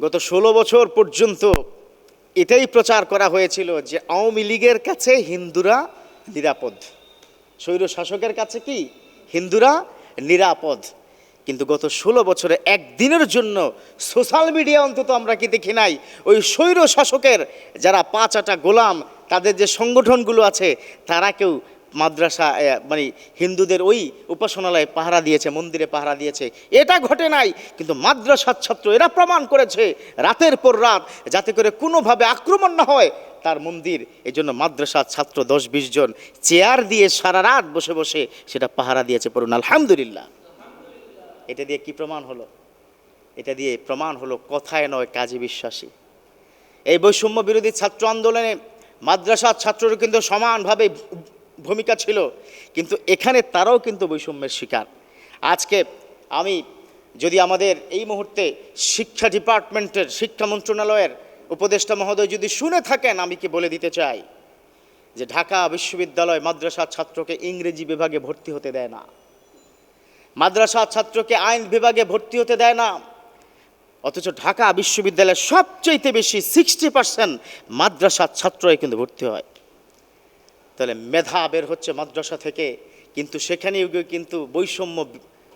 গত ষোলো বছর পর্যন্ত এটাই প্রচার করা হয়েছিল যে আওয়ামী লীগের কাছে হিন্দুরা নিরাপদ। স্বৈর শাসকের কাছে কি? হিন্দুরা নিরাপদ। কিন্তু গত ষোলো বছরে একদিনের জন্য সোশ্যাল মিডিয়া অন্তত আমরা কি দেখি নাই? ওই স্বৈর শাসকের যারা পাঁচ আটা গোলাম, তাদের যে সংগঠনগুলো আছে, তারা কেউ মাদ্রাসা মানে হিন্দুদের ওই উপাসনালয়ে পাহারা দিয়েছে, মন্দিরে পাহারা দিয়েছে। এটা ঘটে নাই, কিন্তু মাদ্রাসার ছাত্র এরা প্রমাণ করেছে, রাতের পর রাত, যাতে করে কোনোভাবে আক্রমণ না হয় তার মন্দির। এই জন্য মাদ্রাসার ছাত্র দশ বিশ জন চেয়ার দিয়ে সারা রাত বসে বসে সেটা পাহারা দিয়েছে পড়ুন। আলহামদুলিল্লাহ। এটা দিয়ে কি প্রমাণ হলো? এটা দিয়ে প্রমাণ হলো কথায় নয়, কাজে বিশ্বাসী। এই বৈষম্য বিরোধী ছাত্র আন্দোলনে মাদ্রাসার ছাত্ররা কিন্তু সমানভাবে ভূমিকা ছিল, কিন্তু এখানে তারাও কিন্তু বৈষম্যের শিকার। আজকে আমি যদি আমাদের এই মুহূর্তে শিক্ষা ডিপার্টমেন্টের, শিক্ষা মন্ত্রণালয়ের উপদেষ্টা মহোদয় যদি শুনে থাকেন, আমি কি বলে দিতে চাই যে ঢাকা বিশ্ববিদ্যালয় মাদ্রাসার ছাত্রকে ইংরেজি বিভাগে ভর্তি হতে দেয় না। মাদ্রাসার ছাত্রকে আইন বিভাগে ভর্তি হতে দেয় না। অথচ ঢাকা বিশ্ববিদ্যালয়ের সবচেয়ে বেশি সিক্সটি পার্সেন্ট মাদ্রাসার ছাত্রই কিন্তু ভর্তি হয়। তাহলে মেধা বের হচ্ছে মাদ্রাসা থেকে। কিন্তু সেখানেও কিন্তু বৈষম্য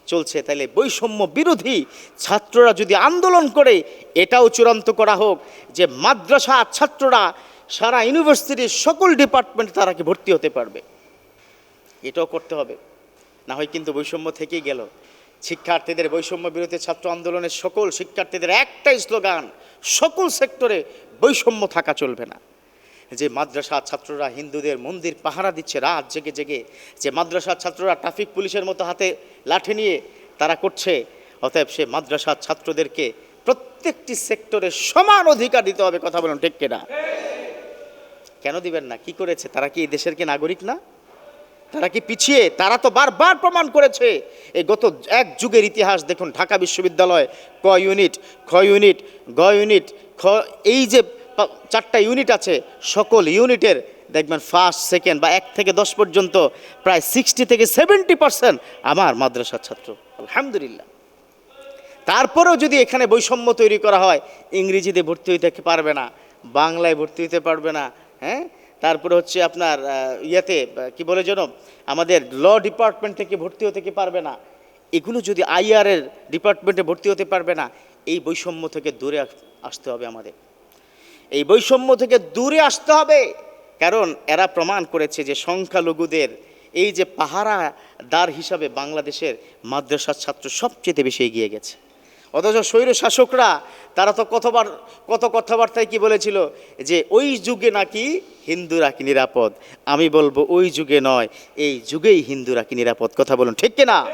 চলছে। তাহলে বৈষম্য বিরোধী ছাত্ররা যদি আন্দোলন করে, এটাও চূড়ান্ত করা হোক যে মাদ্রাসা ছাত্ররা সারা ইউনিভার্সিটির সকল ডিপার্টমেন্টে তারা কি ভর্তি হতে পারবে? এটাও করতে হবে। না হয় কিন্তু বৈষম্য থেকেই গেল। শিক্ষার্থীদের বৈষম্য বিরোধী ছাত্র আন্দোলনের সকল শিক্ষার্থীদের একটাই স্লোগান, সকল সেক্টরে বৈষম্য থাকা চলবে না। যে মাদ্রাসা ছাত্ররা হিন্দুদের মন্দির পাহারা দিচ্ছে রাত জেগে জেগে, যে মাদ্রাসার ছাত্ররা ট্রাফিক পুলিশের মতো হাতে লাঠি নিয়ে তারা করছে, অতএব সে মাদ্রাসার ছাত্রদেরকে প্রত্যেকটি সেক্টরে সমান অধিকার দিতে হবে, কথা বলুন ঠিক কিনা? কেন দিবেন না? কি করেছে? তারা কি এই দেশের কি নাগরিক না? তারা কি পিছিয়ে? তারা তো বারবার প্রমাণ করেছে। এই গত এক যুগের ইতিহাস দেখুন, ঢাকা বিশ্ববিদ্যালয় ক ইউনিট, খ ইউনিট, গ ইউনিট, খ, এই যে চারটা ইউনিট আছে, সকল ইউনিটের দেখবেন ফার্স্ট সেকেন্ড বা এক থেকে দশ পর্যন্ত প্রায় সিক্সটি থেকে সেভেন্টি পার্সেন্ট আমার মাদ্রাসার ছাত্র। আলহামদুলিল্লাহ। তারপরেও যদি এখানে বৈষম্য তৈরি করা হয়, ইংরেজিতে ভর্তি হইতে পারবে না, বাংলায় ভর্তি হতে পারবে না হ্যাঁ? তারপরে হচ্ছে আপনার ইয়েতে কি বলে যেন, আমাদের ল ডিপার্টমেন্ট থেকে ভর্তি হতে কি পারবে না, এগুলো যদি আইআরের ডিপার্টমেন্টে ভর্তি হতে পারবে না, এই বৈষম্য থেকে দূরে আসতে হবে আমাদের। এই বৈষম্য থেকে দূরে আসতে হবে। কারণ এরা প্রমাণ করেছে যে সংখ্যালঘুদের এই যে পাহারা পাহারাদার হিসাবে বাংলাদেশের মাদ্রাসার ছাত্র সবচেয়ে বেশি এগিয়ে গেছে। অথচ স্বৈর শাসকরা, তারা তো কতবার, কত কথাবার্তায় কি বলেছিল যে ওই যুগে নাকি হিন্দুরা কি নিরাপদ? আমি বলব ওই যুগে নয়, এই যুগেই হিন্দুরা কি নিরাপদ? কথা বলুন, ঠিক কিনা?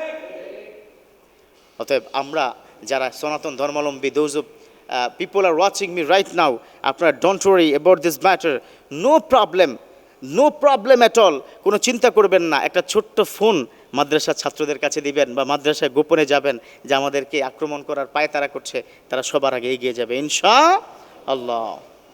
অতএব আমরা যারা সনাতন ধর্মাবলম্বী those of people are watching me right now আপনারা don't worry about this matter no problem no problem at all কোনো চিন্তা করবেন না। একটা ছোট্ট ফোন মাদ্রাসার ছাত্রদের কাছে দিবেন বা মাদ্রাসায় গোপনে যাবেন যে আমাদেরকে আক্রমণ করার পায় তারা করছে। তারা সবার আগে এগিয়ে যাবে। ইনশা আল্লাহ